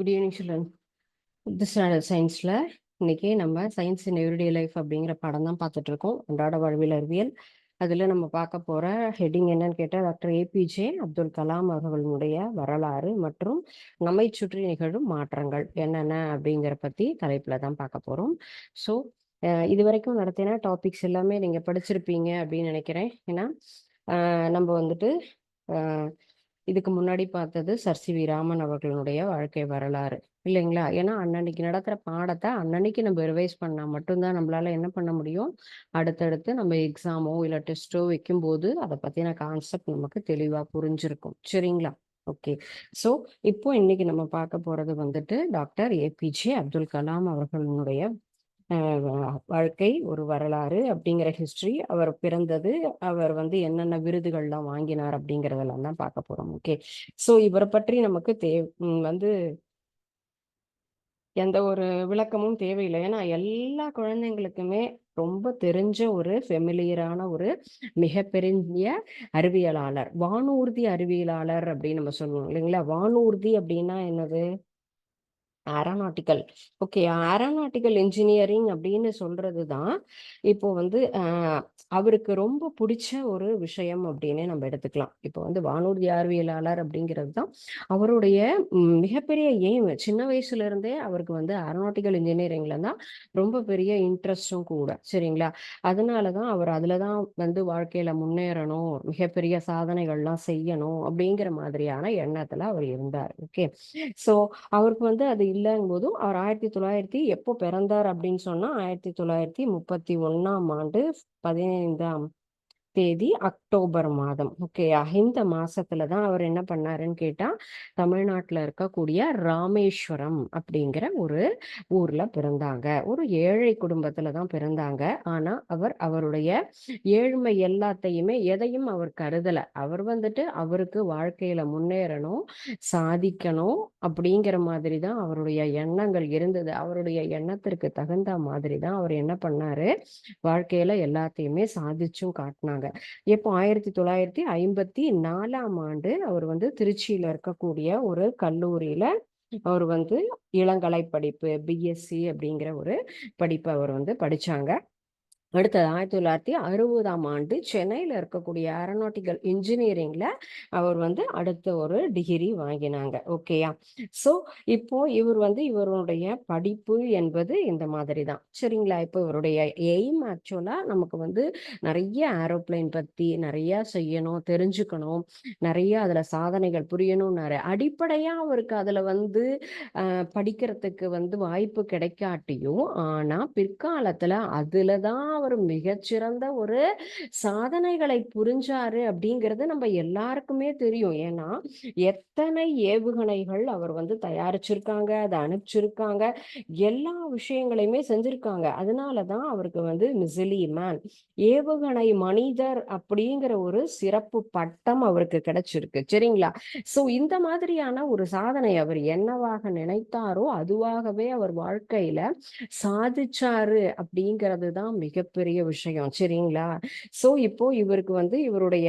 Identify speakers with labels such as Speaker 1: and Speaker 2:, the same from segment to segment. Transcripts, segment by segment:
Speaker 1: Good evening children fifth standard சயின்ஸில் இன்றைக்கி நம்ம சயின்ஸ் இன் எவ்ரிடே லைஃப் அப்படிங்கிற படம் தான் பார்த்துட்ருக்கோம் அன்றாட வாழ்வியல் அறிவியல். அதில் நம்ம பார்க்க போகிற ஹெட்டிங் என்னன்னு கேட்டால் டாக்டர் ஏபிஜே அப்துல் கலாம் அவர்களுடைய வரலாறு மற்றும் நம்மை சுற்றி நிகழும் மாற்றங்கள் என்னென்ன அப்படிங்கிற பற்றி தலைப்பில் தான் பார்க்க போகிறோம் ஸோ இது வரைக்கும் நடத்தின டாபிக்ஸ் எல்லாமே நீங்கள் படிச்சிருப்பீங்க அப்படின்னு நினைக்கிறேன். ஏன்னா நம்ம வந்துட்டு இதுக்கு முன்னாடி பார்த்தது சர் சி வி ராமன் அவர்களுடைய வாழ்க்கை வரலாறு இல்லைங்களா? ஏன்னா அன்னன்னைக்கு நடக்கிற பாடத்தை அன்னன்னைக்கு நம்ம ரிவைஸ் பண்ணா மட்டும்தான் நம்மளால என்ன பண்ண முடியும்? அடுத்தடுத்து நம்ம எக்ஸாமோ இல்லை டெஸ்ட்டோ வைக்கும்போது அதை பத்தின கான்செப்ட் நமக்கு தெளிவா புரிஞ்சிருக்கும். சரிங்களா? ஓகே ஸோ இப்போ இன்னைக்கு நம்ம பார்க்க போறது வந்துட்டு டாக்டர் ஏபிஜே அப்துல் கலாம் அவர்களுடைய வாழ்க்கை ஒரு வரலாறு அப்படிங்கிற ஹிஸ்ட்ரி அவர் பிறந்தது அவர் வந்து என்னென்ன விருதுகள்லாம் வாங்கினார் அப்படிங்கறதெல்லாம் தான் பார்க்க போறோம். ஓகே ஸோ இவரை பற்றி நமக்கு தே வந்து எந்த ஒரு விளக்கமும் தேவையில்லை. ஏன்னா எல்லா குழந்தைங்களுக்குமே ரொம்ப தெரிஞ்ச ஒரு ஃபெமிலியரான ஒரு மிகப்பெரிய அறிவியலாளர் வானூர்தி அறிவியலாளர் அப்படின்னு நம்ம சொல்லுவோம் இல்லைங்களா? வானூர்தி அப்படின்னா என்னது? ஏரோநாட்டிக்கல் ஓகே ஏரோநாட்டிக்கல் இன்ஜினியரிங் அப்படின்னு சொல்றது தான் இப்போ வந்து ஆஹ், அவருக்கு ரொம்ப பிடிச்ச ஒரு விஷயம் அப்படின்னு நம்ம எடுத்துக்கலாம். இப்போ வந்து வானூர்தி அறிவியலாளர் அப்படிங்கிறது தான் அவருடைய மிகப்பெரிய எய்ம் சின்ன வயசுல இருந்தே அவருக்கு வந்து ஏரோநாட்டிக்கல் இன்ஜினியரிங்ல தான் ரொம்ப பெரிய இன்ட்ரெஸ்டும் கூட சரிங்களா? அதனால தான் அவர் அதுல தான் வந்து வாழ்க்கையில முன்னேறணும் மிகப்பெரிய சாதனைகள்லாம் செய்யணும் அப்படிங்கிற மாதிரியான எண்ணத்துல அவர் இருந்தார். ஓகே ஸோ அவருக்கு வந்து அது இல்லைங்கும் போதும் அவர் ஆயிரத்தி தொள்ளாயிரத்தி எப்போ பிறந்தார் அப்படின்னு சொன்னா ஆயிரத்தி தொள்ளாயிரத்தி முப்பத்தி ஒன்றாம் ஆண்டு பதினைந்தாம் தேதி அக்டோபர் மாதம். ஓகேயா இந்த மாசத்துல தான் அவர் என்ன பண்ணாருன்னு கேட்டா தமிழ்நாட்டுல இருக்கக்கூடிய ராமேஸ்வரம் அப்படிங்கிற ஒரு ஊர்ல பிறந்தாங்க. ஒரு ஏழை குடும்பத்துல தான் பிறந்தாங்க. ஆனா அவர் அவருடைய ஏழ்மை எல்லாத்தையுமே எதையும் அவர் கருதல. அவர் வந்துட்டு அவருக்கு வாழ்க்கையில முன்னேறணும் சாதிக்கணும் அப்படிங்கிற மாதிரி தான் அவருடைய எண்ணங்கள் இருந்தது. அவருடைய எண்ணத்திற்கு தகுந்த மாதிரி தான் அவர் என்ன பண்ணாரு? வாழ்க்கையில எல்லாத்தையுமே சாதிச்சும் காட்டினாங்க. எப்போ ஆயிரத்தி தொள்ளாயிரத்தி ஐம்பத்தி நாலாம் ஆண்டு அவர் வந்து திருச்சியில இருக்கக்கூடிய ஒரு கல்லூரியில அவர் வந்து இளங்கலை படிப்பு பிஎஸ்சி அப்படிங்கிற ஒரு படிப்பை அவர் வந்து படிச்சாங்க. அடுத்தது ஆயிரத்தி தொள்ளாயிரத்தி அறுபதாம் ஆண்டு சென்னையில் இருக்கக்கூடிய ஏரோனாட்டிக்கல் இன்ஜினியரிங்ல அவர் வந்து அடுத்த ஒரு டிகிரி வாங்கினாங்க. ஓகேயா ஸோ இப்போ இவர் வந்து இவருடைய படிப்பு என்பது இந்த மாதிரி தான். சரிங்களா? இப்போ இவருடைய எய்ம் ஆக்சுவலா நமக்கு வந்து நிறைய ஏரோப்ளேன் பத்தி நிறைய செய்யணும் தெரிஞ்சுக்கணும் நிறைய அதுல சாதனைகள் புரியணும்னாரு. அடிப்படையா அவருக்கு அதுல வந்து படிக்கிறதுக்கு வந்து வாய்ப்பு கிடைக்காட்டியும் ஆனா பிற்காலத்துல அதுலதான் அவர் மிகச்சிறந்த ஒரு சாதனைகளை புரிஞ்சாரு அப்படிங்கிறது நம்ம எல்லாருக்குமே தெரியும். ஏன்னா எத்தனை ஏவுகணைகள் அவர் வந்து தயாரிச்சிருக்காங்க அதை அனுப்பிச்சிருக்காங்க எல்லா விஷயங்களையுமே செஞ்சிருக்காங்க. அதனாலதான் அவருக்கு வந்து மிசிலி மேன் ஏவுகணை மனிதர் அப்படிங்கிற ஒரு சிறப்பு பட்டம் அவருக்கு கிடைச்சிருக்கு. சரிங்களா? சோ இந்த மாதிரியான ஒரு சாதனை அவர் என்னவாக நினைத்தாரோ அதுவாகவே அவர் வாழ்க்கையில சாதிச்சாரு அப்படிங்கிறது தான் மிகப்பெரிய விஷயம். சரிங்களா? சோ இப்போ இவருக்கு வந்து இவருடைய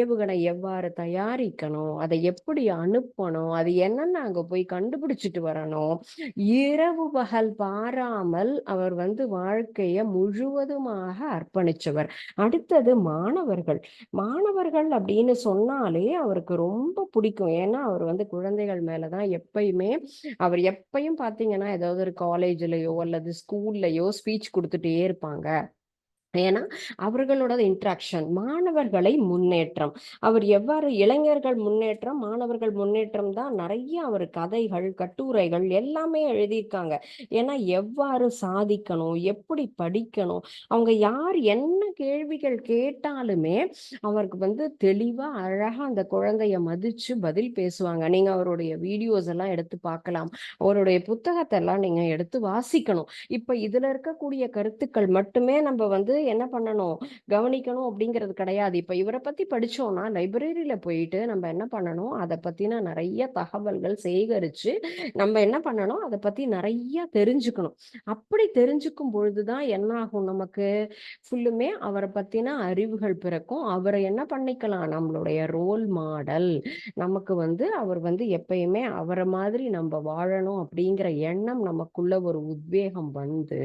Speaker 1: ஏவுகணை எவ்வாறு தயாரிக்கணும்? அதை எப்படி அனுப்பணும்? அது என்னன்னு அங்க போய் கண்டுபிடிச்சிட்டு வரணும்? இரவு பகல் பாராமல் அவர் வந்து வாழ்க்கைய முழுவதுமாக அர்ப்பணிச்சவர். அடுத்தது மாணவர்கள். மாணவர்கள் அப்படின்னு சொன்னாலே அவருக்கு ரொம்ப பிடிக்கும். ஏன்னா அவர் வந்து குழந்தைகள் மேலதான் எப்பயுமே அவர் எப்பயும் பாத்தீங்கன்னா ஏதாவது ஒரு காலேஜ்லயோ அல்லது ஸ்கூல்லையோ ஸ்பீச் கொடுத்துட்டே இருப்பாங்க. ஏன்னா அவர்களோட இன்ட்ராக்ஷன் மாணவர்களை முன்னேற்றம். அவர் எவ்வாறு இளைஞர்கள் முன்னேற்றம் மாணவர்கள் முன்னேற்றம் தான் நிறைய அவர் கதைகள் கட்டுரைகள் எல்லாமே எழுதியிருக்காங்க. ஏன்னா எவ்வாறு சாதிக்கணும் எப்படி படிக்கணும் அவங்க யார் என்ன கேள்விகள் கேட்டாலுமே அவருக்கு வந்து தெளிவா அழகா அந்த குழந்தைய மதிச்சு பதில் பேசுவாங்க. நீங்க அவருடைய வீடியோஸ் எல்லாம் எடுத்து பார்க்கலாம். அவருடைய புத்தகத்தை எல்லாம் நீங்க எடுத்து வாசிக்கணும். இப்ப இதுல இருக்கக்கூடிய கருத்துக்கள் மட்டுமே நம்ம வந்து என்ன பண்ணணும்? கவனிக்கணும் அப்படிங்கிறது கிடையாது. இப்ப இவரை பத்தி படிச்சோம்னா லைப்ரரியில போயிட்டு நம்ம என்ன பண்ணணும்? அதை பத்தின நிறைய தகவல்கள் சேகரிச்சு நம்ம என்ன பண்ணணும்? அதை பத்தி நிறைய தெரிஞ்சுக்கணும். அப்படி தெரிஞ்சுக்கும் பொழுதுதான் என்ன ஆகும் நமக்கு? ஃபுல்லுமே அவரை பத்தின அறிவுகள் பிறக்கும். அவரை என்ன பண்ணிக்கலாம்? நம்மளுடைய ரோல் மாடல் நமக்கு வந்து அவர் வந்து எப்பயுமே அவரை மாதிரி நம்ம வாழணும் அப்படிங்கிற எண்ணம் நமக்குள்ள ஒரு உத்வேகம் வந்து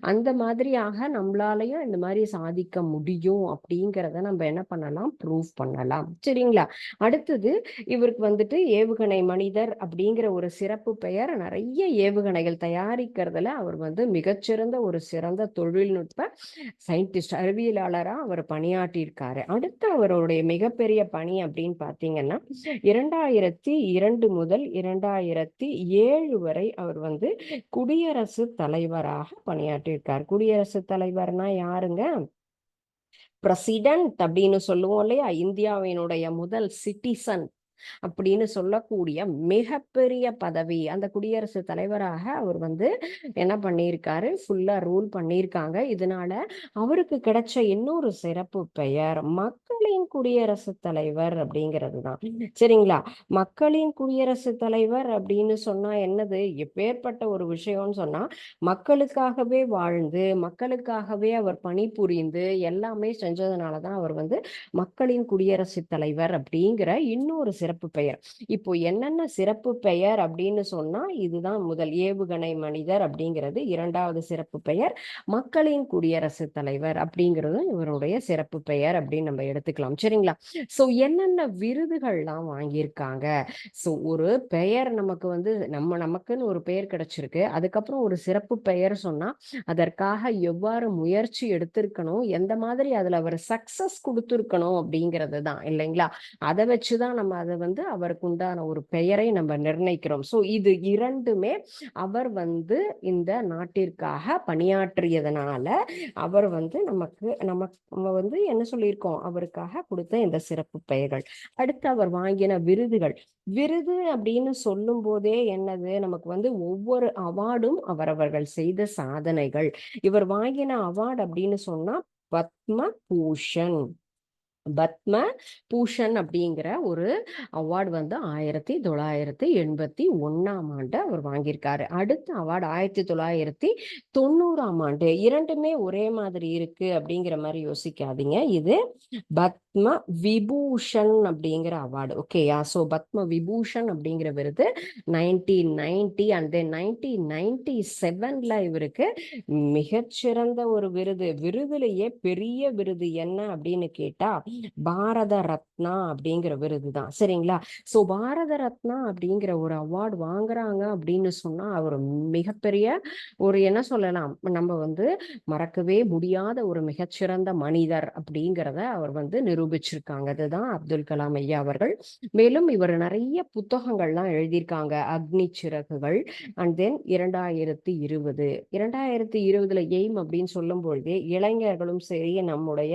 Speaker 1: அந்த மாதிரியாக நம்மளாலையும் இந்த மாதிரி சாதிக்க முடியும் அப்படிங்கிறத நம்ம என்ன பண்ணலாம்? ப்ரூவ் பண்ணலாம். சரிங்களா? அடுத்தது இவருக்கு வந்துட்டு ஏவுகணை மனிதர் அப்படிங்கிற ஒரு சிறப்பு பெயர். நிறைய ஏவுகணைகள் தயாரிக்கிறதுல அவர் வந்து மிகச்சிறந்த ஒரு சிறந்த தொழில்நுட்ப சயின்டிஸ்ட் அறிவியலாளராக அவர் பணியாற்றியிருக்காரு. அடுத்து அவருடைய மிகப்பெரிய பணி அப்படின்னு பார்த்தீங்கன்னா இரண்டாயிரத்தி இரண்டு முதல் இரண்டாயிரத்தி ஏழு வரை அவர் வந்து குடியரசு தலைவராக பணியாற்றியிருக்கார். குடியரசு தலைவர்னா பாருங்க. பிரசிடென்ட் அப்படின்னு சொல்லுவோம் இல்லையா? இந்தியாவினுடைய முதல் சிட்டிசன் அப்படின்னு சொல்லக்கூடிய மிகப்பெரிய பதவி. அந்த குடியரசு தலைவராக அவர் வந்து என்ன பண்ணியிருக்காரு? ஃபுல்லா ரூல் பண்ணியிருக்காங்க. இதனால அவருக்கு கிடைச்ச இன்னொரு சிறப்பு பெயர் மக்களின் குடியரசு தலைவர் அப்படிங்கிறது தான். சரிங்களா? மக்களின் குடியரசு தலைவர் அப்படின்னு சொன்னா என்னது? எப்பேற்பட்ட ஒரு விஷயம்னு சொன்னா மக்களுக்காகவே வாழ்ந்து மக்களுக்காகவே அவர் பணிபுரிந்து எல்லாமே செஞ்சதுனாலதான் அவர் வந்து மக்களின் குடியரசு தலைவர் அப்படிங்கிற இன்னொரு சிறப்பு பெயர். இப்போ என்னென்ன சிறப்பு பெயர் அப்படின்னு சொன்னா இதுதான் முதல் ஏவுகணை மனிதர் அப்படிங்கிறது இரண்டாவது சிறப்பு பெயர் மக்களின் குடியரசுத் தலைவர் அப்படிங்கிறதும் இவருடைய சிறப்பு பெயர் அப்படின்னு நம்ம எடுத்துக்கலாம். சரிங்களா? சோ என்னென்ன விருதுகள்லாம் வாங்கியிருக்காங்க? சோ ஒரு பெயர் நமக்கு வந்து நம்ம நமக்குன்னு ஒரு பெயர் கிடைச்சிருக்கு. அதுக்கப்புறம் ஒரு சிறப்பு பெயர் சொன்னா அதற்காக எவ்வாறு முயற்சி எடுத்திருக்கணும்? எந்த மாதிரி அதுல அவர் சக்சஸ் கொடுத்துருக்கணும் அப்படிங்கிறது தான் இல்லைங்களா? அதை வச்சுதான் நம்ம அதை வந்து அவருக்கு உண்டான ஒரு பெயரை நம்ம நிர்ணயிக்கிறோம். ஸோ இது இரண்டுமே அவர் வந்து இந்த நாட்டிற்காக பணியாற்றியதனால அவர் வந்து நமக்கு நமக்கு நம்ம வந்து என்ன சொல்லியிருக்கோம்? அவருக்காக கொடுத்த இந்த சிறப்பு பெயர்கள். அடுத்து அவர் வாங்கின விருதுகள். விருது அப்படின்னு சொல்லும் போதே என்னது? நமக்கு வந்து ஒவ்வொரு அவார்டும் அவரவர்கள் செய்த சாதனைகள். இவர் வாங்கின அவார்டு அப்படின்னு சொன்னா பத்ம பூஷன். பத்ம பூஷன் அப்படிங்கிற ஒரு அவார்டு வந்து ஆயிரத்தி தொள்ளாயிரத்தி எண்பத்தி ஒன்னாம் ஆண்டு அவர் வாங்கியிருக்காரு. அடுத்த அவார்டு ஆயிரத்தி தொள்ளாயிரத்தி தொண்ணூறாம் ஆண்டு. இரண்டுமே ஒரே மாதிரி இருக்கு அப்படிங்கிற மாதிரி யோசிக்காதீங்க. இது பத் பத்ம விபூஷன் அப்படிங்கிற அவார்டு ஓகேயா ஸோ பத்ம விபூஷன் அப்படிங்கிற விருது nineteen ninety and then nineteen ninety செவன்ல இவருக்கு மிகச்சிறந்த ஒரு விருது. விருதுலேயே பெரிய விருது என்ன அப்படின்னு கேட்டா பாரத ரத்னா அப்படிங்கிற விருது தான். சரிங்களா? சோ பாரத ரத்னா அப்படிங்கிற ஒரு அவார்டு வாங்குறாங்க அப்படின்னு சொன்னா அவர் மிகப்பெரிய ஒரு என்ன சொல்லலாம்? நம்ம வந்து மறக்கவே முடியாத ஒரு மிகச்சிறந்த மனிதர் அப்படிங்கிறத அவர் வந்து நிரூபிச்சிருக்காங்க. அதுதான் அப்துல் கலாம் ஐயா அவர்கள். மேலும் இவர் நிறைய புத்தகங்கள்லாம் எழுதியிருக்காங்க. அக்னி சிறகுகள் அண்ட் தென் இரண்டாயிரத்தி இருபது. இரண்டாயிரத்தி இருபதுல எய்ம் அப்படின்னு சொல்லும் பொழுதே இளைஞர்களும் சரி நம்முடைய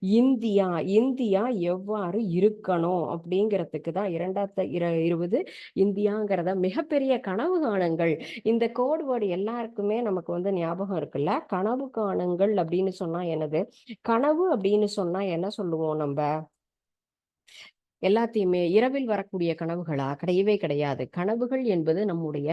Speaker 1: இந்தியா இந்தியா எவ்வாறு இருக்கணும் அப்படிங்கிறதுக்கு தான் இரண்டாயிரத்தி இருபது இந்தியாங்கிறத மிகப்பெரிய கனவு காணுங்கள். இந்த கோட் வேர்டு எல்லாருக்குமே நமக்கு வந்து ஞாபகம் இருக்குல்ல? கனவு காணுங்கள் அப்படின்னு சொன்னா என்னது? கனவு அப்படின்னு சொன்னா என்ன சொல்லுவோம் நம்ம? 明白 எல்லாத்தையுமே இரவில் வரக்கூடிய கனவுகளா? கிடையவே கிடையாது. கனவுகள் என்பது நம்முடைய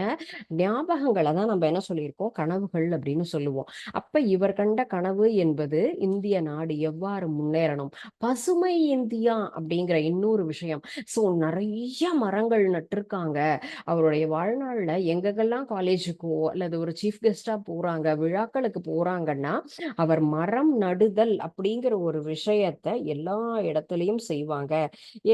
Speaker 1: ஞாபகங்களை தான் நம்ம என்ன சொல்லியிருக்கோம்? கனவுகள் அப்படின்னு சொல்லுவோம். அப்ப இவர் கண்ட கனவு என்பது இந்திய நாடு எவ்வாறு முன்னேறணும்? பசுமை இந்தியா அப்படிங்கிற இன்னொரு விஷயம். சோ நிறைய மரங்கள் நட்டிருக்காங்க. அவருடைய வாழ்நாள்ல எங்கெங்கெல்லாம் காலேஜுக்கோ அல்லது ஒரு சீஃப் கெஸ்டா போறாங்க விழாக்களுக்கு போறாங்கன்னா அவர் மரம் நடுதல் அப்படிங்கிற ஒரு விஷயத்த எல்லா இடத்துலயும் செய்வாங்க.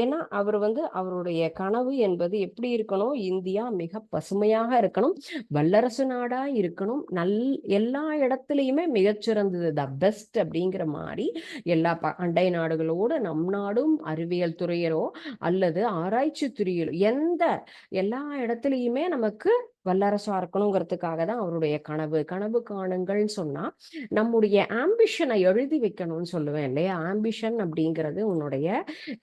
Speaker 1: ஏன்னா அவர் வந்து அவருடைய கனவு என்பது எப்படி இருக்கணும்? இந்தியா மிக பசுமையாக இருக்கணும். வல்லரசு நாடா இருக்கணும். நல் எல்லா இடத்துலையுமே மிகச்சிறந்தது த பெஸ்ட் அப்படிங்கிற மாதிரி எல்லா அண்டை நாடுகளோடு நம் நாடும் அறிவியல் துறையிலோ அல்லது ஆராய்ச்சி துறையிலோ எந்த எல்லா இடத்துலையுமே நமக்கு வல்லரசா இருக்கணுங்கிறதுக்காக தான் அவருடைய கனவு. கனவு காணுங்கள்னு சொன்னா நம்முடைய ஆம்பிஷனை எழுதி வைக்கணும்னு சொல்லுவேன் இல்லையா? ஆம்பிஷன் அப்படிங்கிறது உன்னுடைய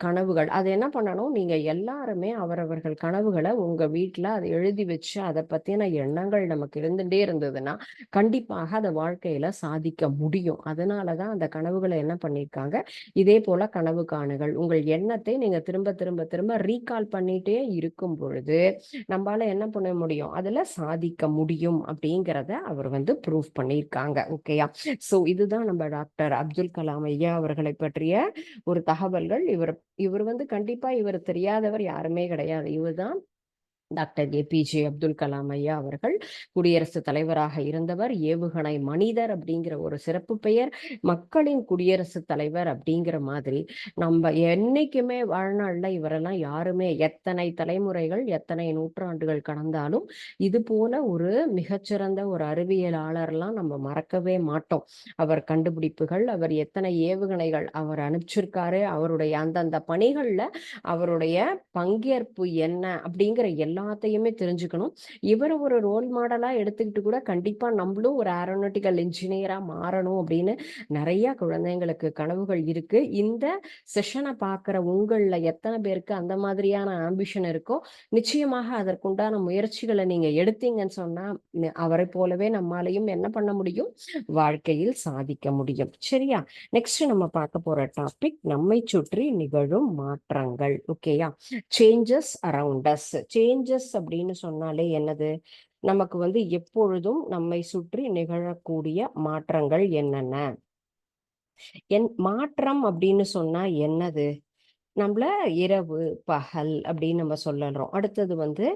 Speaker 1: கனவுகள். அது என்ன பண்ணணும்? நீங்க எல்லாருமே அவரவர்கள் கனவுகளை உங்க வீட்டுல அதை எழுதி வச்சு அதை பத்தின எண்ணங்கள் நமக்கு இருந்துட்டே இருந்ததுன்னா கண்டிப்பாக அதை வாழ்க்கையில சாதிக்க முடியும். அதனாலதான் அந்த கனவுகளை என்ன பண்ணியிருக்காங்க இதே போல கனவு காணுகள் உங்கள் எண்ணத்தை நீங்க திரும்ப திரும்ப திரும்ப ரீகால் பண்ணிட்டே இருக்கும் பொழுது நம்மளால என்ன பண்ண முடியும்? அதுல சாதிக்க முடியும் அப்படிங்கிறத அவர் வந்து ப்ரூவ் பண்ணியிருக்காங்க. ஓகேயா சோ இதுதான் நம்ம டாக்டர் அப்துல் கலாம் ஐயா அவர்களை பற்றிய ஒரு தகவல்கள். இவர் இவர் வந்து கண்டிப்பா இவர் தெரியாதவர் யாருமே கிடையாது. இவர்தான் டாக்டர் ஏபிஜே அப்துல் கலாம் ஐயா அவர்கள் குடியரசுத் தலைவராக இருந்தவர் ஏவுகணை மனிதர் அப்படிங்கிற ஒரு சிறப்பு பெயர் மக்களின் குடியரசுத் தலைவர் அப்படிங்கிற மாதிரி. நம்ம என்னைக்குமே வாழ்நாள்ல இவரெல்லாம் யாருமே எத்தனை தலைமுறைகள் எத்தனை நூற்றாண்டுகள் கடந்தாலும் இது போல ஒரு மிகச்சிறந்த ஒரு அறிவியலாளர்லாம் நம்ம மறக்கவே மாட்டோம். அவர் கண்டுபிடிப்புகள் அவர் எத்தனை ஏவுகணைகள் அவர் அனுப்பிச்சிருக்காரு அவருடைய அந்தந்த பணிகள்ல அவருடைய பங்கேற்பு என்ன அப்படிங்கிற எல்லா எல்லாத்தையுமே தெரிஞ்சுக்கணும். இவரை ஒரு ரோல் மாடலா எடுத்துக்கிட்டு கூட கண்டிப்பா நம்மளும் ஒரு ஏரோனட்டிக்கல் இன்ஜினியரா மாறணும் அப்படின்னு நிறைய குழந்தைங்களுக்கு கனவுகள் இருக்கு. இந்த செஷனை பாக்குற உங்கள எத்தனை பேருக்கு அந்த மாதிரியான ஆம்பிஷன் இருக்கோ நிச்சயமாக அதற்குண்டான முயற்சிகளை நீங்க எடுத்தீங்கன்னு சொன்னா அவரை போலவே நம்மாலையும் என்ன பண்ண முடியும்? வாழ்க்கையில் சாதிக்க முடியும். சரியா? நெக்ஸ்ட் நம்ம பார்க்க போற டாபிக் நம்மை சுற்றி நிகழும் மாற்றங்கள். ஓகேயா changes around us change changes அப்படின்னு சொன்னாலே என்னது? நமக்கு வந்து எப்பொழுதும் நம்மை சுற்றி நிகழக்கூடிய மாற்றங்கள் என்னென்ன? என் மாற்றம் அப்படின்னு சொன்னா என்னது? நம்மள இரவு பகல் அப்படின்னு நம்ம சொல்லறோம். அடுத்தது வந்து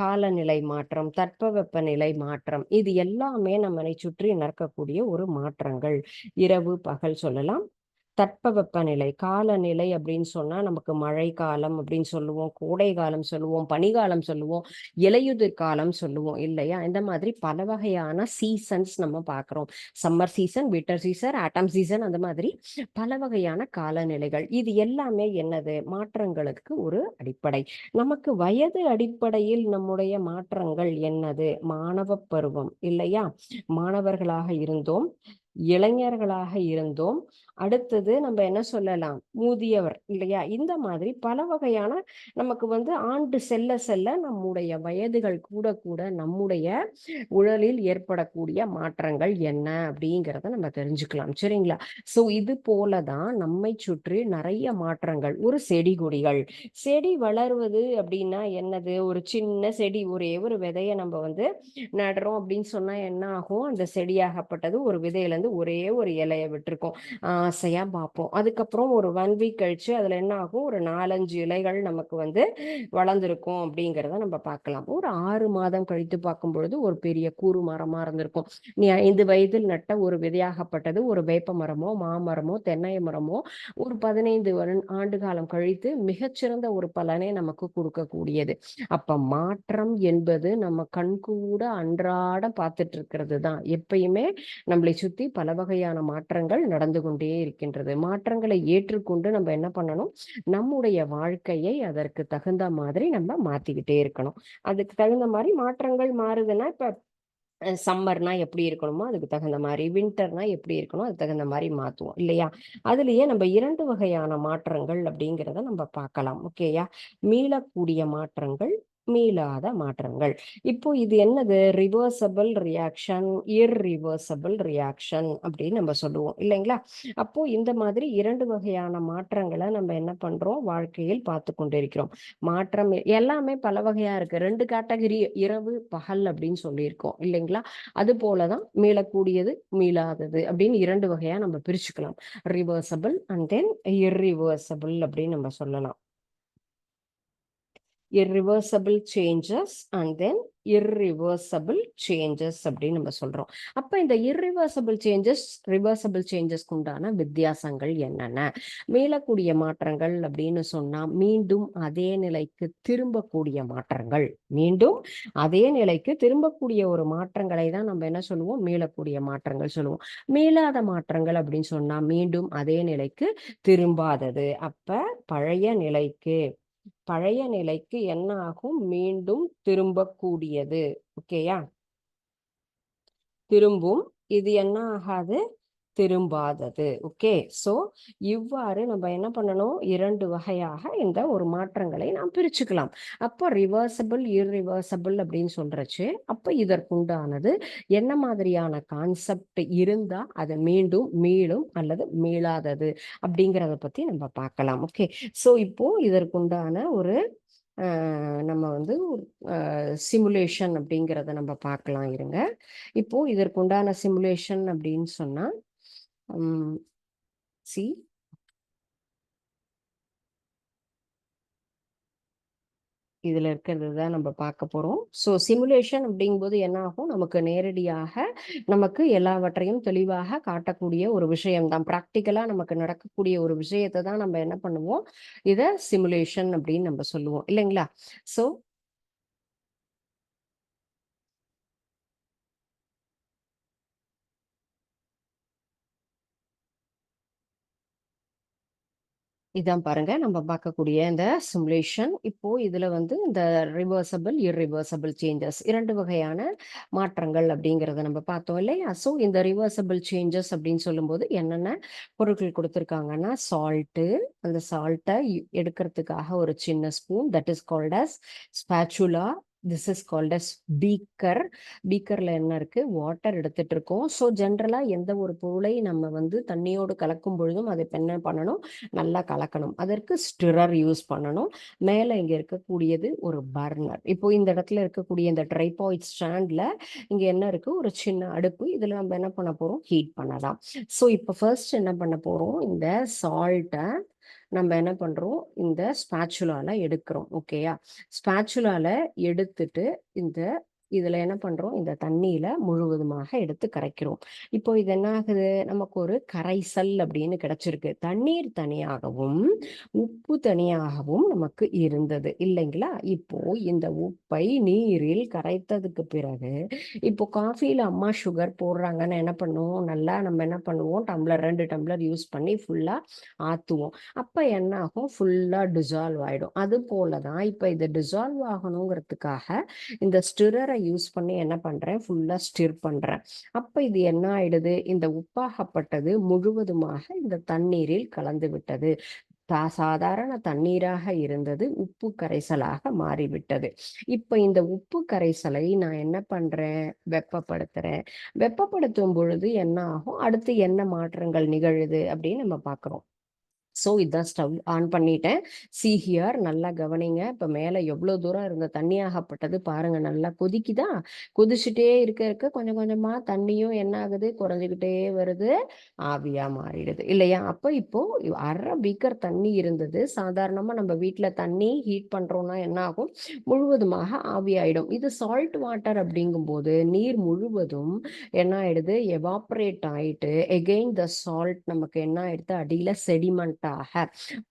Speaker 1: காலநிலை மாற்றம் தட்பவெப்ப நிலை மாற்றம். இது எல்லாமே நம்மளை சுற்றி நடக்கக்கூடிய ஒரு மாற்றங்கள். இரவு பகல் சொல்லலாம். தட்பவெப்பநிலை காலநிலை அப்படின்னு சொன்னா நமக்கு மழை காலம் அப்படின்னு சொல்லுவோம் கோடை காலம் சொல்லுவோம் பனிகாலம் சொல்லுவோம் இலையுதிர் காலம் சொல்லுவோம் இல்லையா? இந்த மாதிரி பல வகையான சீசன்ஸ் நம்ம பார்க்குறோம். Summer season winter season autumn season அந்த மாதிரி பல வகையான காலநிலைகள். இது எல்லாமே என்னது? மாற்றங்களுக்கு ஒரு அடிப்படை. நமக்கு வயது அடிப்படையில் நம்முடைய மாற்றங்கள் என்னது? மாணவ பருவம் இல்லையா? மாணவர்களாக இருந்தோம். இளைஞர்களாக இருந்தோம். அடுத்தது நம்ம என்ன சொல்லலாம்? மூதியவர் இல்லையா? இந்த மாதிரி பல வகையான நமக்கு வந்து ஆண்டு செல்ல செல்ல நம்முடைய வயதுகள் கூட கூட நம்முடைய உடலில் ஏற்படக்கூடிய மாற்றங்கள் என்ன அப்படிங்கிறத நம்ம தெரிஞ்சுக்கலாம். சரிங்களா? சோ இது போலதான் நம்மை சுற்றி நிறைய மாற்றங்கள். ஒரு செடி கொடிகள். செடி வளர்வது அப்படின்னா என்னது? ஒரு சின்ன செடி ஒரே ஒரு விதைய நம்ம வந்து நடுறோம் அப்படின்னு சொன்னா என்ன ஆகும்? அந்த செடியாகப்பட்டது ஒரு விதையிலேருந்து வந்து ஒரே ஒரு இலையை விட்டுருக்கோம். ஆசையா பார்ப்போம். அதுக்கப்புறம் ஒரு ஒன் வீக் கழிச்சு அதுல என்ன ஆகும்? ஒரு நாலஞ்சு இலைகள் நமக்கு வந்து வளர்ந்துருக்கும் அப்படிங்கிறத நம்ம பார்க்கலாம். ஒரு ஆறு மாதம் கழித்து பார்க்கும் பொழுது ஒரு பெரிய கூறு மரமா இருந்திருக்கும். நீ ஐந்து வயதில் நட்ட ஒரு விதையாகப்பட்டது ஒரு வேப்ப மரமோ மாமரமோ தென்னை மரமோ ஒரு பதினைந்து ஆண்டு காலம் கழித்து மிகச்சிறந்த ஒரு பலனை நமக்கு கொடுக்கக்கூடியது. அப்ப மாற்றம் என்பது நம்ம கண்கூட அன்றாடம் பார்த்துட்டு இருக்கிறது தான். எப்பயுமே நம்மளை சுத்தி பல வகையான மாற்றங்கள் நடந்து கொண்டே இருக்கின்றது. மாற்றங்களை ஏற்றுக்கொண்டு நம்ம என்ன பண்ணணும்? நம்முடைய வாழ்க்கையை அதற்கு தகுந்த மாதிரி நம்ம மாத்திக்கிட்டே இருக்கணும். அதுக்கு தகுந்த மாதிரி மாற்றங்கள் மாறுதுன்னா இப்ப சம்மர்னா எப்படி இருக்கணுமோ அதுக்கு தகுந்த மாதிரி வின்டர்னா எப்படி இருக்கணும் அதுக்கு தகுந்த மாதிரி மாத்துவோம் இல்லையா? அதுலயே நம்ம இரண்டு வகையான மாற்றங்கள் அப்படிங்கிறத நம்ம பார்க்கலாம் ஓகேயா? மீளக்கூடிய மாற்றங்கள் மீளாத மாற்றங்கள். இப்போ இது என்னது? ரிவர்சபிள் ரியாக்ஷன் இர்ரிவர்சபிள் ரியாக்ஷன் அப்படின்னு நம்ம சொல்லுவோம் இல்லைங்களா? அப்போ இந்த மாதிரி இரண்டு வகையான மாற்றங்களை நம்ம என்ன பண்றோம்? வாழ்க்கையில் பார்த்து கொண்டிருக்கிறோம். மாற்றம் எல்லாமே பல வகையா இருக்கு. ரெண்டு கேட்டகரி இரவு பகல் அப்படின்னு சொல்லியிருக்கோம் இல்லைங்களா? அது போலதான் மீளக்கூடியது மீளாதது அப்படின்னு இரண்டு வகையா நம்ம பிரிச்சுக்கலாம். ரிவர்சபிள் அண்ட் தென் இர்ரிவர்சபிள் அப்படின்னு நம்ம சொல்லலாம். Irreversible changes and then irreversible changes அப்படின்னு நம்ம சொல்றோம். அப்ப இந்த irreversible சேஞ்சஸ் ரிவர்சபிள் சேஞ்சஸ்க்கு உண்டான வித்தியாசங்கள் என்னென்ன? மீளக்கூடிய மாற்றங்கள் அப்படின்னு சொன்னா மீண்டும் அதே நிலைக்கு திரும்பக்கூடிய மாற்றங்கள். மீண்டும் அதே நிலைக்கு திரும்பக்கூடிய ஒரு மாற்றங்களை தான் நம்ம என்ன சொல்லுவோம்? மீளக்கூடிய மாற்றங்கள் சொல்லுவோம். மீளாத மாற்றங்கள் அப்படின்னு சொன்னா மீண்டும் அதே நிலைக்கு திரும்பாதது. அப்ப பழைய நிலைக்கு பழைய நிலைக்கு என்ன ஆகும் மீண்டும் திரும்பக்கூடியது. ஓகேயா? திரும்பும். இது என்ன ஆகாது திரும்பாதது. ஓகே ஸோ இவ்வாறு நம்ம என்ன பண்ணணும்? இரண்டு வகையாக இந்த ஒரு மாற்றங்களை நாம் பிரிச்சுக்கலாம். அப்போ ரிவர்சபிள் இர்ரிவர்சபிள் அப்படின்னு சொல்றச்சு. அப்போ இதற்குண்டானது என்ன மாதிரியான கான்செப்ட் இருந்தா அது மீண்டும் மீளும் அல்லது மீளாதது அப்படிங்கிறத பத்தி நம்ம பார்க்கலாம். ஓகே ஸோ இப்போ இதற்குண்டான ஒரு நம்ம வந்து சிமுலேஷன் அப்படிங்கிறத நம்ம பார்க்கலாம் இருங்க. இப்போ இதற்குண்டான சிமுலேஷன் அப்படின்னு Mm, um, see இதில் இருக்கிறது தான் நம்ம பார்க்க போறோம். ஸோ சிமுலேஷன் அப்படிங்கும்போது என்ன ஆகும் நமக்கு நேரடியாக நமக்கு எல்லாவற்றையும் தெளிவாக காட்டக்கூடிய ஒரு விஷயம் தான் ப்ராக்டிக்கலா நமக்கு நடக்கக்கூடிய ஒரு விஷயத்தை தான் நம்ம என்ன பண்ணுவோம்? இதை சிமுலேஷன் அப்படின்னு நம்ம சொல்லுவோம். இல்லைங்களா? ஸோ இதான் பாருங்க நம்ம பார்க்கக்கூடிய இந்த சிமுலேஷன் இப்போ இதுல வந்து இந்த ரிவர்சபிள் இர்ரிவர்சபிள் சேஞ்சஸ் இரண்டு வகையான மாற்றங்கள் அப்படிங்கிறத நம்ம பார்த்தோம் இல்லையா? ஸோ இந்த ரிவர்சபிள் சேஞ்சஸ் அப்படின்னு சொல்லும்போது என்னென்ன பொருட்கள் கொடுத்துருக்காங்கன்னா சால்ட்டு அந்த சால்ட்டை எடுக்கிறதுக்காக ஒரு சின்ன spoon that is called as spatula this is called as beaker பீக்கரில் என்ன இருக்குது வாட்டர் எடுத்துகிட்டு இருக்கோம். ஸோ ஜென்ரலாக எந்த ஒரு பொருளை நம்ம வந்து தண்ணியோடு கலக்கும் பொழுதும் அதை என்ன பண்ணணும்? நல்லா கலக்கணும். அதற்கு ஸ்டிரர் யூஸ் பண்ணணும். மேலே இங்கே இருக்கக்கூடியது ஒரு பர்னர் இப்போ இந்த இடத்துல இருக்கக்கூடிய இந்த ட்ரைபாய்ட் ஸ்டாண்டில் இங்கே என்ன இருக்குது ஒரு சின்ன அடுப்பு. இதில் நம்ம என்ன பண்ண போகிறோம் ஹீட் பண்ணலாம். ஸோ இப்போ ஃபர்ஸ்ட் என்ன பண்ண போகிறோம் இந்த சால்ட்டை நம்ம என்ன பண்ணுறோம் இந்த ஸ்பேச்சுலால எடுக்கிறோம் ஓகேயா ஸ்பேச்சுலால எடுத்துட்டு இந்த இதில் என்ன பண்றோம்? இந்த தண்ணியில முழுவதுமாக எடுத்து கரைக்கிறோம். இப்போ இது என்ன ஆகுது நமக்கு ஒரு கரைசல் அப்படின்னு கிடைச்சிருக்கு. தண்ணீர் தனியாகவும் உப்பு தனியாகவும் நமக்கு இருந்தது. இல்லைங்களா? இப்போ இந்த உப்பை நீரில் கரைத்ததுக்கு பிறகு இப்போ காஃபியில் அம்மா சுகர் போடுறாங்கன்னு என்ன பண்ணுவோம்? நல்லா நம்ம என்ன பண்ணுவோம்? டம்ளர் ரெண்டு டம்ளர் யூஸ் பண்ணி ஃபுல்லாக ஆற்றுவோம் அப்போ என்ன ஆகும் ஃபுல்லாக டிசால்வ் ஆகிடும் அது போல தான் இப்போ இது டிசால்வ் ஆகணுங்கிறதுக்காக இந்த ஸ்டிரரை யூஸ் பண்ணி என்ன பண்ணுறேன் ஃபுல்லாக ஸ்டிர் பண்றேன். அப்ப இது என்ன ஆயிடுது? இந்த உப்பாகப்பட்டது முழுவதுமாக இந்த தண்ணீரில் கலந்து விட்டது. சாதாரண தண்ணீராக இருந்தது. உப்பு கரைசலாக மாறிவிட்டது. இப்ப இந்த உப்பு கரைசலை நான் என்ன பண்றேன்? வெப்பப்படுத்துறேன். வெப்பப்படுத்தும் பொழுது என்ன ஆகும்? அடுத்து என்ன மாற்றங்கள் நிகழுது அப்படின்னு நம்ம பாக்குறோம் ஸோ இதுதான் ஸ்டவ் ஆன் பண்ணிட்டேன். சி ஹியர் நல்லா கவனிங்க. இப்போ மேலே எவ்வளோ தூரம் இருந்த தண்ணியாகப்பட்டது பாருங்க. நல்லா கொதிக்குதா? கொதிச்சுட்டே இருக்க இருக்க கொஞ்சம் கொஞ்சமாக தண்ணியும் என்ன ஆகுது? குறைஞ்சிக்கிட்டே வருது. ஆவியாக மாறிடுது. இல்லையா? அப்போ இப்போ அரை பீக்கர் தண்ணி இருந்தது. சாதாரணமாக நம்ம வீட்டில் தண்ணி ஹீட் பண்ணுறோம்னா என்ன ஆகும்? முழுவதுமாக ஆவியாயிடும். இது சால்ட் வாட்டர் அப்படிங்கும்போது நீர் முழுவதும் என்ன ஆயிடுது? எவாப்ரேட் ஆயிட்டு எகெயின் த சால்ட் நமக்கு என்ன ஆயிடுது? அடியில் செடிமெண்ட் டாட்டாக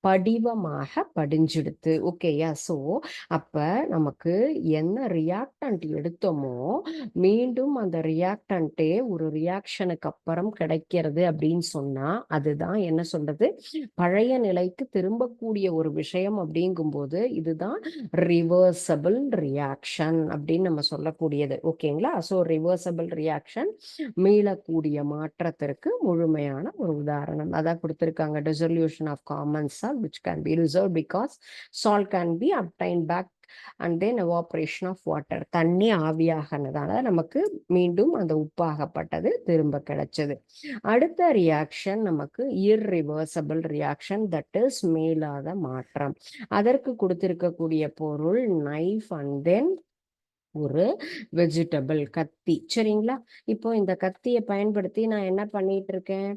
Speaker 1: படிவமாக படிஞ்சிடுது ஓகேயா ஸோ அப்போ நமக்கு என்ன ரியாக்டன்ட் எடுத்தோமோ மீண்டும் அந்த ரியாக்டன்ட்டே ஒரு ரியாக்ஷனுக்கு அப்புறம் கிடைக்கிறது அப்படின்னு சொன்னால் அதுதான் என்ன சொல்றது? பழைய நிலைக்கு திரும்பக்கூடிய ஒரு விஷயம் அப்படிங்கும்போது இதுதான் ரிவர்சபிள் ரியாக்ஷன் அப்படின்னு நம்ம சொல்லக்கூடியது. ஓகேங்களா ஸோ ரிவர்சபிள் ரியாக்ஷன் மீளக்கூடிய மாற்றத்திற்கு முழுமையான ஒரு உதாரணம். அதான் கொடுத்துருக்காங்க dissolution of common salt which can be reserved because salt can be obtained back and then evaporation of water தண்ணி ஆவியாகனதால நமக்கு மீண்டும் அந்த உப்பாகப்பட்டது திரும்ப கிடைச்சது. அடுத்த ரியாக்ஷன் நமக்கு இர்ரிவர்சபிள் ரியாக்ஷன் தட் இஸ் மேலாத மாற்றம். அதற்கு கொடுத்திருக்கக்கூடிய பொருள் நைஃப் அண்ட் தென் ஒரு வெஜிடபிள் கத்தி. சரிங்களா? இப்போ இந்த கத்தியை பயன்படுத்தி நான் என்ன பண்ணிட்டு இருக்கேன்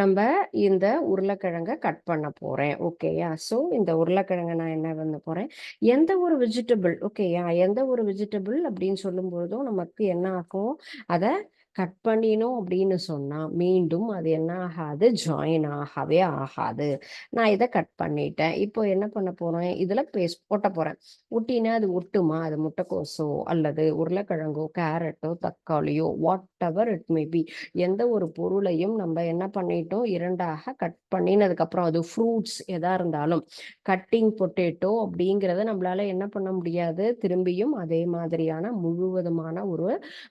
Speaker 1: நம்ம இந்த உருளைக்கிழங்க கட் பண்ண போறேன். ஓகேயா ஸோ இந்த உருளைக்கிழங்க நான் என்ன பண்ண போறேன்? எந்த ஒரு வெஜிடபிள் ஓகேயா எந்த ஒரு வெஜிடபிள் அப்படின்னு சொல்லும் பொழுதும் நமக்கு என்ன ஆகும்? அதை கட் பண்ணினோம் அப்படின்னு சொன்னால் மீண்டும் அது என்ன ஆகாது ஜாயின் ஆகவே ஆகாது. நான் இதை கட் பண்ணிட்டேன். இப்போ என்ன பண்ண போகிறேன் இதில் பேஸ்ட் ஒட்ட போகிறேன் ஒட்டினா அது ஒட்டுமா? அது முட்டைக்கோஸோ அல்லது உருளைக்கிழங்கோ கேரட்டோ தக்காளியோ whatever it may be எந்த ஒரு பொருளையும் நம்ம என்ன பண்ணிட்டோம்? இரண்டாக கட் பண்ணினதுக்கப்புறம் அது ஃப்ரூட்ஸ் எதா இருந்தாலும் கட்டிங் பொட்டேட்டோ அப்படிங்கிறத நம்மளால என்ன பண்ண முடியாது? திரும்பியும் அதே மாதிரியான முழுவதுமான ஒரு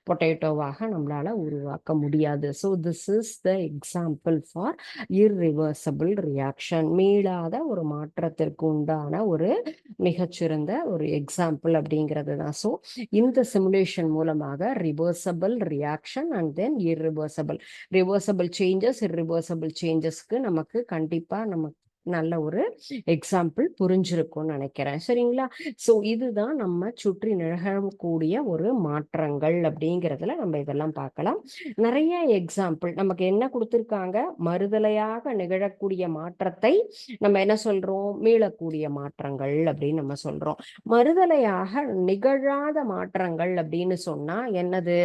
Speaker 1: பொட்டேட்டோவாக நம்மளால உருவாக்க முடியாது. So this is the example for irreversible reaction மீளாத ஒரு மாற்றத்திற்கு உண்டான ஒரு மிகச்சிறந்த ஒரு எக்ஸாம்பிள் அப்படிங்கிறது தான். ஸோ இந்த சிமுலேஷன் மூலமாக reversible reaction and then irreversible reversible changes irreversible சேஞ்சஸ்க்கு நமக்கு கண்டிப்பா நமக்கு நல்ல ஒரு எக்ஸாம்பிள் புரிஞ்சிருக்கும்னு நினைக்கிறேன். சரிங்களா? ஸோ இதுதான் நம்ம சுற்றி நிகழக்கூடிய ஒரு மாற்றங்கள் அப்படிங்கிறதுல நம்ம இதெல்லாம் பார்க்கலாம். நிறைய எக்ஸாம்பிள் நமக்கு என்ன கொடுத்துருக்காங்க? மறுதலையாக நிகழக்கூடிய மாற்றத்தை நம்ம என்ன சொல்றோம்? மீளக்கூடிய மாற்றங்கள் அப்படின்னு நம்ம சொல்றோம். மறுதலையாக நிகழாத மாற்றங்கள் அப்படின்னு சொன்னா என்னது?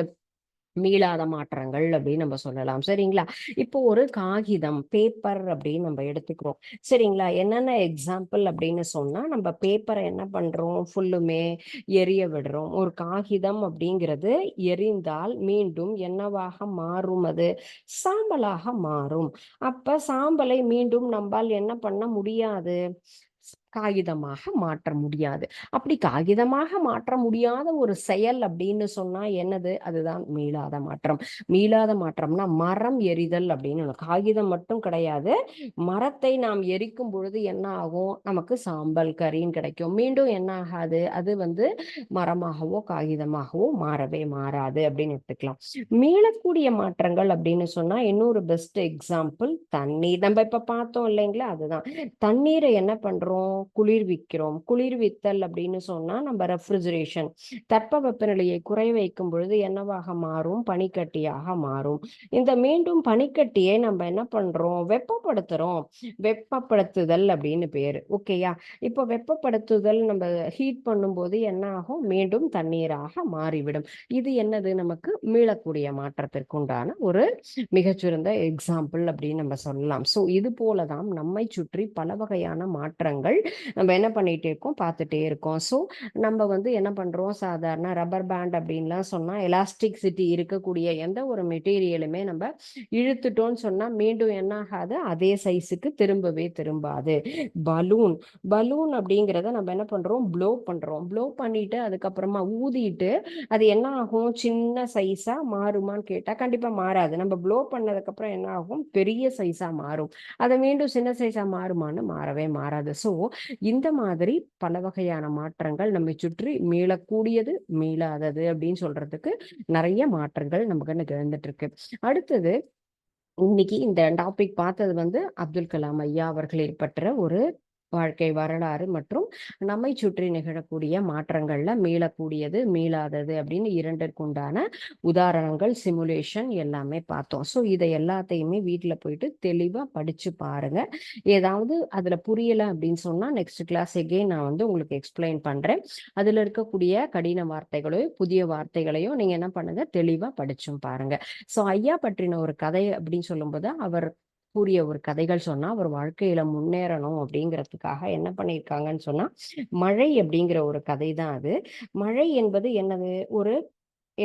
Speaker 1: மீளாத மாற்றங்கள் அப்படின்னு நம்ம சொல்லலாம். சரிங்களா? இப்போ ஒரு காகிதம் பேப்பர் அப்படின்னு நம்ம எடுத்துக்கிறோம். சரிங்களா? என்னென்ன எக்ஸாம்பிள் அப்படின்னு சொன்னா நம்ம பேப்பரை என்ன பண்றோம்? ஃபுல்லுமே எரிய விடுறோம். ஒரு காகிதம் அப்படிங்கிறது எரிந்தால் மீண்டும் என்னவாக மாறும் அது? சாம்பலாக மாறும். அப்ப சாம்பலை மீண்டும் நம்மால் என்ன பண்ண முடியாது? காகிதமாக மாற்ற முடியாது. அப்படி காகிதமாக மாற்ற முடியாத ஒரு செயல் அப்படின்னு சொன்னா என்னது? அதுதான் மீளாத மாற்றம். மீளாத மாற்றம்னா மரம் எரிதல் அப்படின்னு காகிதம் மட்டும் கிடையாது. மரத்தை நாம் எரிக்கும் பொழுது என்ன ஆகும்? நமக்கு சாம்பல் கறின்னு கிடைக்கும். மீண்டும் என்ன ஆகாது? அது வந்து மரமாகவோ காகிதமாகவோ மாறவே மாறாது அப்படின்னு எடுத்துக்கலாம். மீளக்கூடிய மாற்றங்கள் அப்படின்னு சொன்னா இன்னொரு பெஸ்ட் எக்ஸாம்பிள் தண்ணீர். நம்ம இப்ப பார்த்தோம் இல்லைங்களா? அதுதான். தண்ணீரை என்ன பண்றோம்? குளிர்விக்கிறோம். குளிர்வித்தல் அப்படின்னு சொன்னா நம்ம ரெஃப்ரிஜரேஷன் தட்ப வெப்பநிலையை குறை வைக்கும் பொழுது என்னவாக மாறும்? பனிக்கட்டியாக மாறும். இந்த மீண்டும் பனிக்கட்டியை நம்ம என்ன பண்றோம்? வெப்பப்படுத்துறோம். வெப்பப்படுத்துதல் அப்படின்னு பேரு. ஓகேயா இப்போ வெப்பப்படுத்துதல் நம்ம ஹீட் பண்ணும்போது என்ன ஆகும் மீண்டும் தண்ணீராக மாறிவிடும். இது என்னது? நமக்கு மீளக்கூடிய மாற்றத்திற்கு உண்டான ஒரு மிகச்சிறந்த எக்ஸாம்பிள் அப்படின்னு நம்ம சொல்லலாம். ஸோ இது போலதான் நம்மை சுற்றி பல வகையான மாற்றங்கள் நம்ம என்ன பண்ணிட்டே இருக்கோம்? பார்த்துட்டே இருக்கோம். ஸோ நம்ம வந்து என்ன பண்றோம்? சாதாரண ரப்பர் பேண்ட் அப்படின்லாம் சொன்னா எலாஸ்டிக்சிட்டி இருக்கக்கூடிய எந்த ஒரு மெட்டீரியலுமே நம்ம இழுத்துட்டோம்னு சொன்னா மீண்டும் என்ன ஆகாது? அதே சைஸுக்கு திரும்பவே திரும்பாது. பலூன் பலூன் அப்படிங்கிறத நம்ம என்ன பண்றோம்? ப்ளோ பண்றோம். ப்ளோ பண்ணிட்டு அதுக்கப்புறமா ஊதிட்டு அது என்ன ஆகும்? சின்ன சைஸா மாறுமான்னு கேட்டா கண்டிப்பா மாறாது. நம்ம ப்ளோ பண்ணதுக்கு அப்புறம் என்ன ஆகும்? பெரிய சைஸா மாறும். அதை மீண்டும் சின்ன சைஸா மாறுமான்னு மாறவே மாறாது. ஸோ இந்த மாதிரி பல வகையான மாற்றங்கள் நம்மை சுற்றி மீளக்கூடியது மீளாதது அப்படின்னு சொல்றதுக்கு நிறைய மாற்றங்கள் நமக்கு நிகழ்ந்துட்டு இருக்கு அடுத்தது இன்னைக்கு இந்த டாபிக் பார்த்தது வந்து அப்துல் கலாம் ஐயா அவர்கள் ஏற்பட்ட ஒரு வாழ்க்கை வரலாறு மற்றும் நம்மை சுற்றி நிகழக்கூடிய மாற்றங்கள்ல மீளக்கூடியது மீளாதது அப்படின்னு இரண்டிற்குண்டான உதாரணங்கள் சிமுலேஷன் எல்லாமே பார்த்தோம். ஸோ இதை எல்லாத்தையுமே வீட்டில் போயிட்டு தெளிவாக படிச்சு பாருங்க. ஏதாவது அதுல புரியல அப்படின்னு சொன்னா நெக்ஸ்ட் கிளாஸ் எகெயின் நான் வந்து உங்களுக்கு எக்ஸ்பிளைன் பண்றேன். அதுல இருக்கக்கூடிய கடின வார்த்தைகளையோ புதிய வார்த்தைகளையோ நீங்க என்ன பண்ணுங்க? தெளிவா படிச்சும் பாருங்க. ஸோ ஐயா பற்றின ஒரு கதை அப்படின்னு சொல்லும்போது அவர் கூறிய ஒரு கதைகள் சொன்னா அவர் வாழ்க்கையில முன்னேறணும் அப்படிங்கிறதுக்காக என்ன பண்ணியிருக்காங்கன்னு சொன்னா மழை அப்படிங்கிற ஒரு கதை தான் அது. மழை என்பது என்னது? ஒரு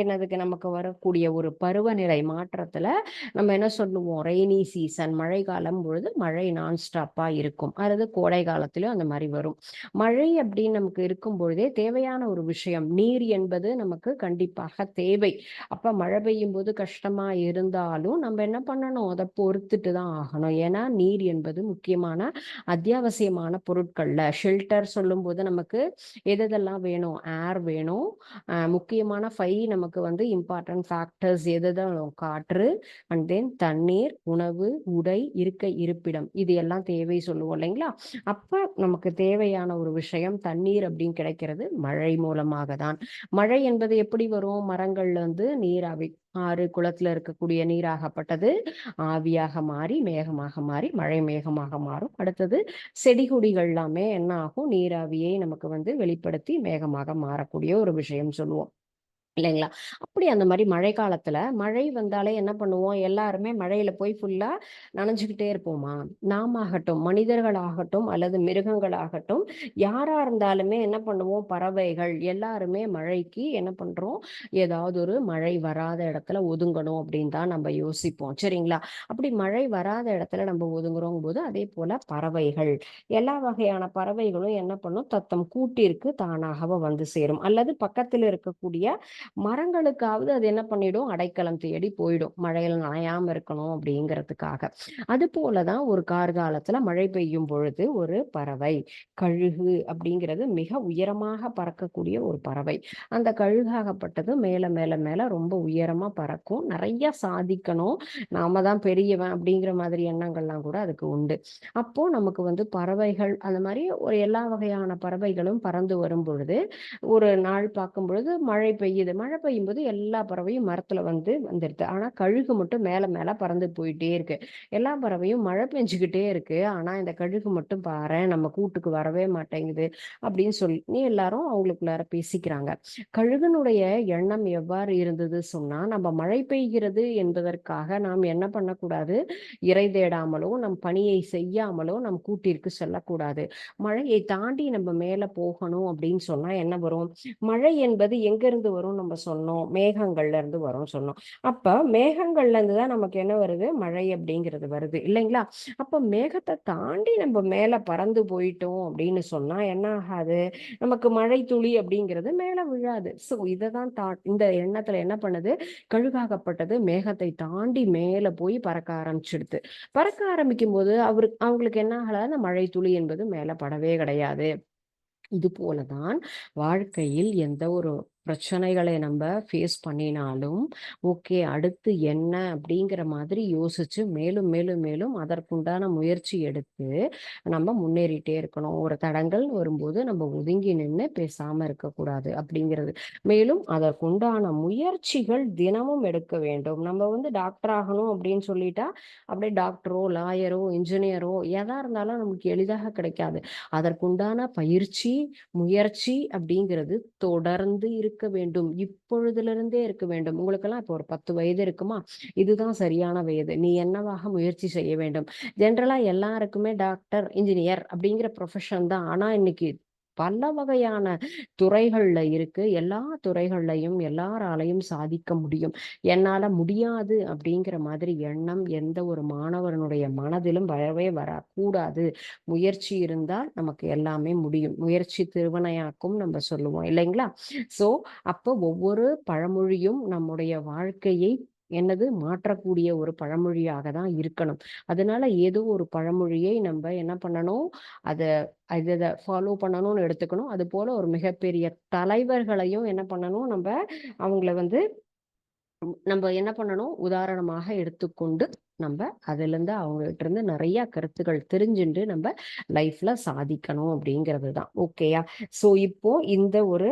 Speaker 1: என்னதுக்கு நமக்கு வரக்கூடிய ஒரு பருவநிலை மாற்றத்துல நம்ம என்ன சொல்லுவோம்? ரெய்னி சீசன் மழை காலம் பொழுது மழை நான் ஸ்டாப்பா இருக்கும். அல்லது கோடை காலத்திலும் அந்த மாதிரி வரும். மழை அப்படின்னு நமக்கு இருக்கும் பொழுதே தேவையான ஒரு விஷயம் நீர் என்பது நமக்கு கண்டிப்பாக தேவை. அப்ப மழை பெய்யும் போது கஷ்டமா இருந்தாலும் நம்ம என்ன பண்ணணும்? அதை பொறுத்துட்டு தான் ஆகணும். ஏன்னா நீர் என்பது முக்கியமான அத்தியாவசியமான பொருட்கள்ல. ஷெல்டர் சொல்லும் போது நமக்கு எதெல்லாம் வேணும்? ஏர் வேணும். முக்கியமான ஃபை நமக்கு நமக்கு வந்து இம்பார்ட்டன்ட் ஃபேக்டர்ஸ் எதுதான் காற்று அண்ட் தென் தண்ணீர் உணவு உடை இருக்க இருப்பிடம். இது எல்லாம் தேவை சொல்லுவோம் இல்லைங்களா? அப்ப நமக்கு தேவையான ஒரு விஷயம் தண்ணீர் அப்படின்னு கிடைக்கிறது மழை மூலமாக தான் மழை என்பது எப்படி வரும்? மரங்கள்ல இருந்து நீராவி ஆறு குளத்துல இருக்கக்கூடிய நீராகப்பட்டது. ஆவியாக மாறி மேகமாக மாறி மழை மேகமாக மாறும். அடுத்தது செடி கொடிகள் எல்லாமே என்ன ஆகும்? நீராவியை நமக்கு வந்து வெளிப்படுத்தி மேகமாக மாறக்கூடிய ஒரு விஷயம் சொல்லுவோம். இல்லைங்களா? அப்படி அந்த மாதிரி மழை காலத்துல மழை வந்தாலே என்ன பண்ணுவோம்? எல்லாருமே மழையில போய் ஃபுல்லா நனைஞ்சுக்கிட்டே இருப்போமா? நாம ஆகட்டும் மனிதர்கள் ஆகட்டும் அல்லது மிருகங்கள் ஆகட்டும் யாரா இருந்தாலுமே என்ன பண்ணுவோம்? பறவைகள் எல்லாருமே மழைக்கு என்ன பண்றோம்? ஏதாவது ஒரு மழை வராத இடத்துல ஒதுங்கணும் அப்படின்னு தான் நம்ம யோசிப்போம். சரிங்களா? அப்படி மழை வராத இடத்துல நம்ம ஒதுங்குறோங்க போது அதே போல பறவைகள் எல்லா வகையான பறவைகளும் என்ன பண்ணும்? தத்தம் கூட்டிற்கு தானாக வந்து சேரும். அல்லது பக்கத்தில் இருக்கக்கூடிய மரங்களுக்காவது அது என்ன பண்ணிடும்? அடைக்கலம் தேடி போயிடும். மழையில நனையாம இருக்கணும் அப்படிங்கிறதுக்காக. அது போலதான் ஒரு கார்காலத்துல மழை பெய்யும் பொழுது ஒரு பறவை கழுகு அப்படிங்கிறது மிக உயரமாக பறக்கக்கூடிய ஒரு பறவை. அந்த கழுகாகப்பட்டது மேல மேல மேல ரொம்ப உயரமா பறக்கும். நிறைய சாதிக்கணும். நாம தான் பெரியவன் அப்படிங்கிற மாதிரி எண்ணங்கள்லாம் கூட அதுக்கு உண்டு. அப்போ நமக்கு வந்து பறவைகள் அந்த மாதிரி ஒரு எல்லா வகையான பறவைகளும் பறந்து வரும் பொழுது ஒரு நாள் பார்க்கும் பொழுது மழை பெய்யுது. மழை பெய்யும்போது எல்லா பறவையும் மரத்துல வந்து வந்துடுது ஆனா கழுகு மட்டும் மேல மேல பறந்து போயிட்டே இருக்கு. எல்லா பறவையும் மழை பெஞ்சுக்கிட்டே இருக்கு. ஆனா இந்த கழுகு மட்டும் பாரு நம்ம கூட்டுக்கு வரவே மாட்டேங்குது அப்படின்னு சொல்லி எல்லாரும் அவங்களுக்குள்ளார பேசிக்கிறாங்க. கழுகனுடைய எண்ணம் எவ்வாறு இருந்தது சொன்னா நம்ம மழை பெய்கிறது என்பதற்காக நாம் என்ன பண்ணக்கூடாது? இறை தேடாமலோ நம் பணியை செய்யாமலோ நம் கூட்டிற்கு செல்லக்கூடாது. மழையை தாண்டி நம்ம மேல போகணும் அப்படின்னு சொன்னா என்ன வரும்? மழை என்பது எங்க இருந்து வரும்? நம்ம சொன்னோம். மேகங்கள்ல இருந்து வரும் சொன்னோம். அப்ப மேகங்கள்ல இருந்து தான் நமக்கு என்ன வருது? மழை அப்படிங்கிறது வருது. இல்லைங்களா? அப்ப மேகத்தை தாண்டி நம்ம மேல பறந்து போயிட்டோம் அப்படின்னு சொன்னா என்ன ஆகாது? நமக்கு மழை துளி அப்படிங்கிறது மேல விழாது. ஸோ இதை தான் தா இந்த எண்ணத்துல என்ன பண்ணுது? கழுகாகப்பட்டது மேகத்தை தாண்டி மேல போய் பறக்க ஆரம்பிச்சிடுது. பறக்க ஆரம்பிக்கும் போது அவரு அவங்களுக்கு என்ன ஆகல? அந்த மழை துளி என்பது மேல படவே கிடையாது. இது போலதான் வாழ்க்கையில் எந்த ஒரு பிரச்சனைகளை நம்ம ஃபேஸ் பண்ணினாலும் ஓகே அடுத்து என்ன? அப்படிங்கிற மாதிரி யோசிச்சு மேலும் மேலும் மேலும் அதற்குண்டான முயற்சி எடுத்து நம்ம முன்னேறிட்டே இருக்கணும். ஒரு தடங்கள் வரும்போது நம்ம ஒதுங்கி நின்று பேசாம இருக்கக்கூடாது அப்படிங்கிறது. மேலும் அதற்குண்டான முயற்சிகள் தினமும் எடுக்க வேண்டும். நம்ம வந்து டாக்டர் ஆகணும் அப்படின்னு சொல்லிட்டா அப்படியே டாக்டரோ லாயரோ இன்ஜினியரோ எதா இருந்தாலும் நமக்கு எளிதாக கிடைக்காது. அதற்குண்டான பயிற்சி முயற்சி அப்படிங்கிறது தொடர்ந்து இருக்கு. இருக்க வேண்டும். இப்பொழுதிலிருந்தே இருக்க வேண்டும். உங்களுக்கெல்லாம் இப்போ ஒரு பத்து வயது இருக்குமா? இதுதான் சரியான வயது. நீ என்னவாக முயற்சி செய்ய வேண்டும்? ஜென்ரலா எல்லாருக்குமே டாக்டர் இன்ஜினியர் அப்படிங்கிற ப்ரொஃபஷன் தான். ஆனா இன்னைக்கு பல வகையான துறைகள்ல இருக்கு. எல்லா துறைகள்லையும் எல்லாராலையும் சாதிக்க முடியும். என்னால முடியாது அப்படிங்கிற மாதிரி எண்ணம் எந்த ஒரு மாணவனுடைய மனதிலும் வரவே வரக்கூடாது. முயற்சி இருந்தால் நமக்கு எல்லாமே முடியும். முயற்சி திருவனையாக்கும் நம்ம சொல்லுவோம் இல்லைங்களா? சோ அப்போ ஒவ்வொரு பழமொழியும் நம்முடைய வாழ்க்கையை என்னது? மாற்றக்கூடிய ஒரு பழமொழியாக தான் இருக்கணும். அதனால ஏதோ ஒரு பழமொழியை நம்ம என்ன பண்ணணும்? அதை இதை ஃபாலோ பண்ணணும்னு எடுத்துக்கணும். அது போல ஒரு மிகப்பெரிய தலைவர்களையும் என்ன பண்ணணும்? நம்ம அவங்கள வந்து நம்ம என்ன பண்ணணும்? உதாரணமாக எடுத்துக்கொண்டு நம்ம அதுலேருந்து அவங்ககிட்ட இருந்து நிறைய கருத்துக்கள் தெரிஞ்சுட்டு நம்ம லைஃப்ல சாதிக்கணும் அப்படிங்கிறது தான். ஓகேயா ஸோ இப்போ இந்த ஒரு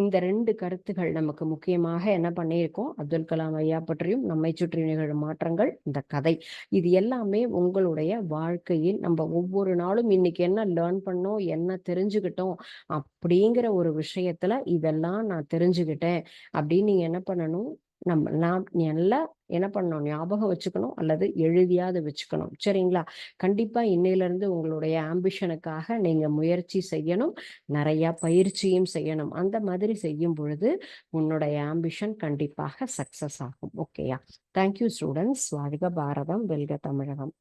Speaker 1: இந்த ரெண்டு கருத்துகள் நமக்கு முக்கியமாக என்ன பண்ணியிருக்கோம்? அப்துல் கலாம் ஐயா பற்றியும் நம்மை சுற்றி நிகழும் மாற்றங்கள் இந்த கதை. இது எல்லாமே உங்களுடைய வாழ்க்கையில் நம்ம ஒவ்வொரு நாளும் இன்னைக்கு என்ன லேர்ன் பண்ணோம் என்ன தெரிஞ்சுக்கிட்டோம் அப்படிங்கிற ஒரு விஷயத்துல இதெல்லாம் நான் தெரிஞ்சுக்கிட்டேன் அப்படின்னு நீங்க என்ன பண்ணணும்? நம்ம நாம் நல்லா என்ன பண்ணணும்? ஞாபகம் வச்சுக்கணும். அல்லது எழுதியாவது வச்சுக்கணும். சரிங்களா? கண்டிப்பா இன்னையிலிருந்து உங்களுடைய ஆம்பிஷனுக்காக நீங்க முயற்சி செய்யணும். நிறைய பயிற்சியும் செய்யணும். அந்த மாதிரி செய்யும் பொழுது உன்னுடைய ஆம்பிஷன் கண்டிப்பாக சக்சஸ் ஆகும். ஓகேயா தேங்க்யூ ஸ்டூடெண்ட்ஸ் வாழ்க பாரதம். வெல்க தமிழகம்.